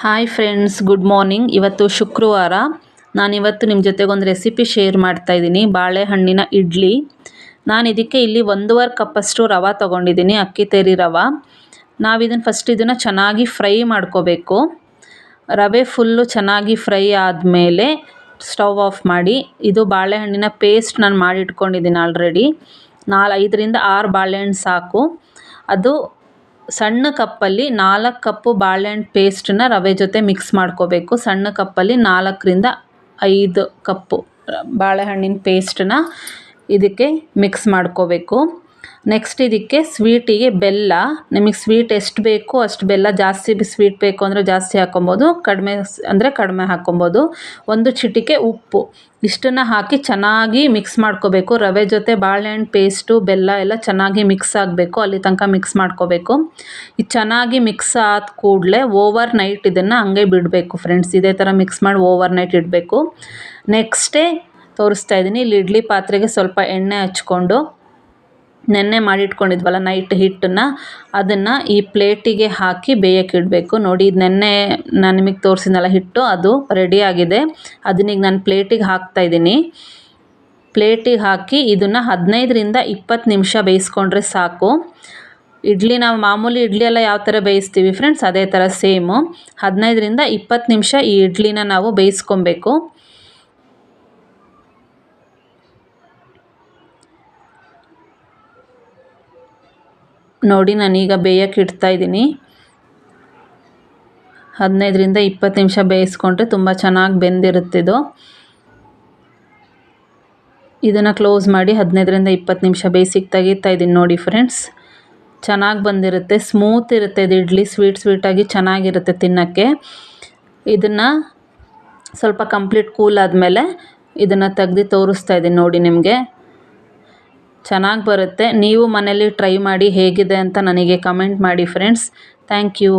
Hi friends good morning ಇವತ್ತು ಶುಕ್ರವಾರ. ನಾನಿವತ್ತು ನಿಮ್ಮ ಜೊತೆಗೊಂದು ರೆಸಿಪಿ ಶೇರ್ ಮಾಡ್ತಾಯಿದ್ದೀನಿ ಬಾಳೆಹಣ್ಣಿನ ಇಡ್ಲಿ. ನಾನು ಇದಕ್ಕೆ ಇಲ್ಲಿ ಒಂದೂವರೆ ಕಪ್ಪಷ್ಟು ರವೆ ತೊಗೊಂಡಿದ್ದೀನಿ, ಅಕ್ಕಿ ತೇರಿ ರವೆ. ನಾವು ಇದನ್ನು ಫಸ್ಟ್ ಇದನ್ನು ಚೆನ್ನಾಗಿ ಫ್ರೈ ಮಾಡ್ಕೋಬೇಕು. ರವೆ ಫುಲ್ಲು ಚೆನ್ನಾಗಿ ಫ್ರೈ ಆದಮೇಲೆ ಸ್ಟವ್ ಆಫ್ ಮಾಡಿ, ಇದು ಬಾಳೆಹಣ್ಣಿನ ಪೇಸ್ಟ್ ನಾನು ಮಾಡಿ ಇಟ್ಕೊಂಡಿದ್ದೀನಿ ಆಲ್ರೆಡಿ ನಾಲ್ ಐದರಿಂದ ಆರು ಬಾಳೆಹಣ್ಣು ಸಾಕು. ಅದು ಸಣ್ಣ ಕಪ್ಪಲ್ಲಿ ನಾಲ್ಕು ಕಪ್ಪು ಬಾಳೆಹಣ್ಣು ಪೇಸ್ಟನ್ನ ರವೆ ಜೊತೆ ಮಿಕ್ಸ್ ಮಾಡ್ಕೋಬೇಕು. ಸಣ್ಣ ಕಪ್ಪಲ್ಲಿ ನಾಲ್ಕರಿಂದ ಐದು ಕಪ್ಪು ಬಾಳೆಹಣ್ಣಿನ ಪೇಸ್ಟನ್ನ ಇದಕ್ಕೆ ಮಿಕ್ಸ್ ಮಾಡ್ಕೋಬೇಕು. ನೆಕ್ಸ್ಟ್ ಇದಕ್ಕೆ ಸ್ವೀಟಿಗೆ ಬೆಲ್ಲ. ನಿಮಗೆ ಸ್ವೀಟ್ ಎಷ್ಟು ಬೇಕು ಅಷ್ಟು ಬೆಲ್ಲ ಜಾಸ್ತಿ ಸ್ವೀಟ್ ಬೇಕು ಅಂದರೆ ಜಾಸ್ತಿ ಹಾಕ್ಕೊಬೋದು ಕಡಿಮೆ ಅಂದರೆ ಕಡಿಮೆ ಹಾಕ್ಕೊಬೋದು ಒಂದು ಚಿಟಿಕೆ ಉಪ್ಪು. ಇಷ್ಟನ್ನು ಹಾಕಿ ಚೆನ್ನಾಗಿ ಮಿಕ್ಸ್ ಮಾಡ್ಕೋಬೇಕು. ರವೆ ಜೊತೆ ಬಾಳೆಹಣ್ಣು ಪೇಸ್ಟು ಬೆಲ್ಲ ಎಲ್ಲ ಚೆನ್ನಾಗಿ ಮಿಕ್ಸ್ ಆಗಬೇಕು. ಅಲ್ಲಿ ತನಕ ಮಿಕ್ಸ್ ಮಾಡ್ಕೋಬೇಕು. ಇದು ಚೆನ್ನಾಗಿ ಮಿಕ್ಸ್ ಆದ ಕೂಡಲೇ ಓವರ್ ನೈಟ್ ಇದನ್ನು ಹಂಗೆ ಬಿಡಬೇಕು ಫ್ರೆಂಡ್ಸ್ ಇದೇ ಥರ ಮಿಕ್ಸ್ ಮಾಡಿ ಓವರ್ ನೈಟ್ ಇಡಬೇಕು. ನೆಕ್ಸ್ಟೇ ತೋರಿಸ್ತಾ ಇದ್ದೀನಿ. ಇಲ್ಲಿ ಇಡ್ಲಿ ಪಾತ್ರೆಗೆ ಸ್ವಲ್ಪ ಎಣ್ಣೆ ಹಚ್ಕೊಂಡು ನೆನ್ನೆ ಮಾಡಿಟ್ಕೊಂಡಿದ್ವಲ್ಲ ನೈಟ್ ಹಿಟ್ಟನ್ನು, ಅದನ್ನು ಈ ಪ್ಲೇಟಿಗೆ ಹಾಕಿ ಬೇಯಕ್ಕೆ ಇಡಬೇಕು. ನೋಡಿ, ಇದು ನೆನ್ನೆ ನಾನು ನಿಮಗೆ ತೋರಿಸಿದ್ನಲ್ಲ ಹಿಟ್ಟು, ಅದು ರೆಡಿಯಾಗಿದೆ ಅದನ್ನೀಗ ನಾನು ಪ್ಲೇಟಿಗೆ ಹಾಕ್ತಾಯಿದ್ದೀನಿ ಪ್ಲೇಟಿಗೆ ಹಾಕಿ ಇದನ್ನು ಹದಿನೈದರಿಂದ ಇಪ್ಪತ್ತು ನಿಮಿಷ ಬೇಯಿಸ್ಕೊಂಡ್ರೆ ಸಾಕು. ಇಡ್ಲಿ, ನಾವು ಮಾಮೂಲಿ ಇಡ್ಲಿ ಎಲ್ಲ ಯಾವ ಥರ ಬೇಯಿಸ್ತೀವಿ ಫ್ರೆಂಡ್ಸ್ ಅದೇ ಥರ ಸೇಮು ಹದಿನೈದರಿಂದ ಇಪ್ಪತ್ತು ನಿಮಿಷ ಈ ಇಡ್ಲಿನ ನಾವು ಬೇಯಿಸ್ಕೊಬೇಕು. ನೋಡಿ ನಾನೀಗ ಬೇಯಕ್ಕೆ ಇಡ್ತಾ ಇದ್ದೀನಿ. ಹದಿನೈದರಿಂದ ಇಪ್ಪತ್ತು ನಿಮಿಷ ಬೇಯಿಸ್ಕೊಂಡ್ರೆ ತುಂಬ ಚೆನ್ನಾಗಿ ಬೆಂದಿರುತ್ತಿದು ಇದನ್ನು ಕ್ಲೋಸ್ ಮಾಡಿ ಹದಿನೈದರಿಂದ ಇಪ್ಪತ್ತು ನಿಮಿಷ ಬೇಯಿಸಿಗೆ ತೆಗಿತಾ ಇದ್ದೀನಿ ನೋಡಿ ಫ್ರೆಂಡ್ಸ್. ಚೆನ್ನಾಗಿ ಬಂದಿರುತ್ತೆ, ಸ್ಮೂತ್ ಇರುತ್ತೆ ಇದು ಇಡ್ಲಿ, ಸ್ವೀಟ್ ಸ್ವೀಟಾಗಿ ಚೆನ್ನಾಗಿರುತ್ತೆ ತಿನ್ನೋಕ್ಕೆ. ಇದನ್ನು ಸ್ವಲ್ಪ ಕಂಪ್ಲೀಟ್ ಕೂಲ್ ಆದಮೇಲೆ ಇದನ್ನು ತೆಗ್ದು ತೋರಿಸ್ತಾ ಇದ್ದೀನಿ ನೋಡಿ ನಿಮಗೆ. ಚೆನ್ನಾಗಿ ಬರುತ್ತೆ. ನೀವು ಮನೇಲಿ ಟ್ರೈ ಮಾಡಿ ಹೇಗಿದೆ ಅಂತ ನನಗೆ ಕಮೆಂಟ್ ಮಾಡಿ ಫ್ರೆಂಡ್ಸ್ ಥ್ಯಾಂಕ್ ಯು